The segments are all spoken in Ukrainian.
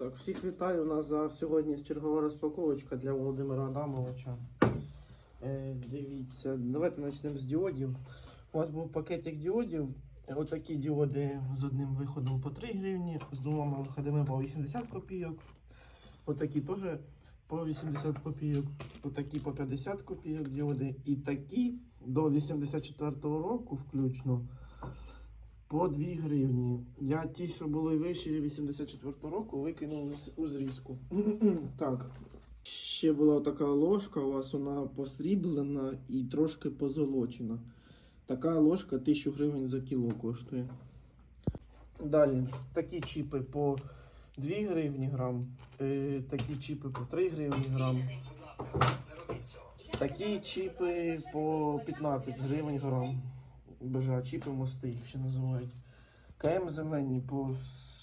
Так, всіх вітаю. У нас за сьогодні чергова розпаковочка для Володимира Адамовича. Е, дивіться, давайте почнемо з діодів. У вас був пакетик діодів. Отакі діоди з одним виходом по 3 гривні, з двома виходами по 80 копійок. Отакі теж по 80 копійок, отакі по 50 копійок діоди. І такі до 84-го року включно по 2 гривні. Я ті, що були вищі 84 року, викинув у зрізку. так. Ще була така ложка, у вас вона посріблена і трошки позолочена. Така ложка 1000 гривень за кіло коштує. Далі, такі чіпи по 2 гривні грам, е, такі чіпи по 3 гривні грам. Такі чіпи по 15 гривень грам. Бежа, чіпи мости їх ще називають. КМ зелені по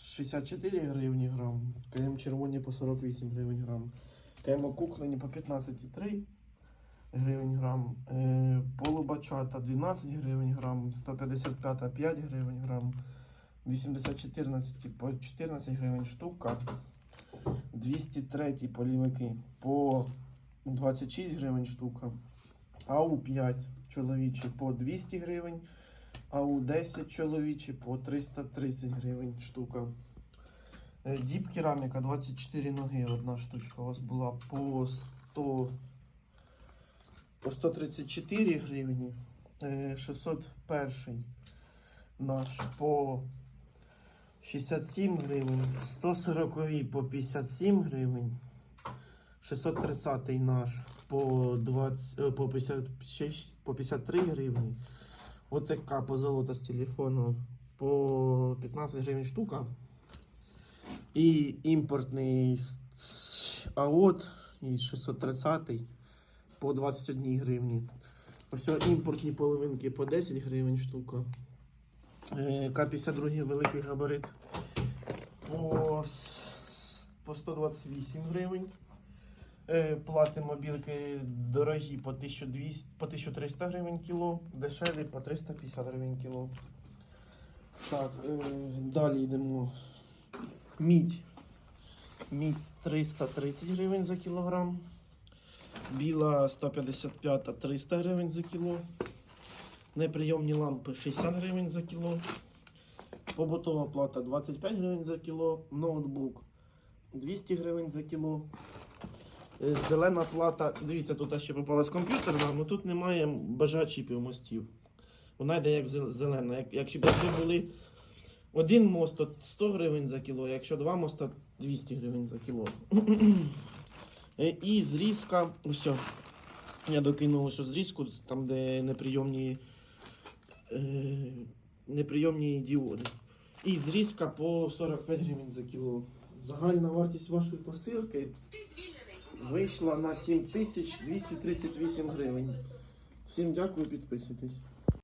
64 гривні грам, КМ червоні по 48 гривень грам, КМ окуклені по 15,3 гривень грам, е, полубачата 12 гривень грам, 155 5 гривень грам, 8014 по 14 гривень штука, 203 полівики по 26 гривень штука, АУ 5 чоловічі по 200 гривень, АУ 10 чоловічі по 330 гривень штука. Е, Діп кераміка 24 ноги, одна штучка у вас була по 100 по 134 гривні. Е, 601 наш по 67 гривень, 140 по 57 гривень, 630 наш по 20, е, по 56, по 53 гривні. Ось така позолота з телефону по 15 гривень штука. І імпортний АОТ і 630 по 21 гривні. Ось імпортні половинки по 10 гривень штука. Е, К-52 великий габарит по 128 гривень. Е, Плати мобілки дорогі по 1200, по 1300 гривень кіло, дешеві по 350 гривень кіло. Так, е, далі йдемо. Мідь. Мідь 330 гривень за кілограм. Біла 155 300 гривень за кіло. Неприйомні лампи 60 гривень за кіло. Побутова плата 25 гривень за кіло. Ноутбук 200 гривень за кіло. Е, Зелена плата, дивіться, тут ще попалась комп'ютерна, але тут немає бажачіпів мостів. Вона йде як зелена. Як, якщо були один мост, то 100 гривень за кіло, якщо два моста 200 гривень за кіло. Е, І зрізка, все. Я докинув ось зрізку, там де неприйомні, е, неприйомні діоди. І зрізка по 45 гривень за кіло. Загальна вартість вашої посилки вийшла на 7238 гривень. Всім дякую, підписуйтесь.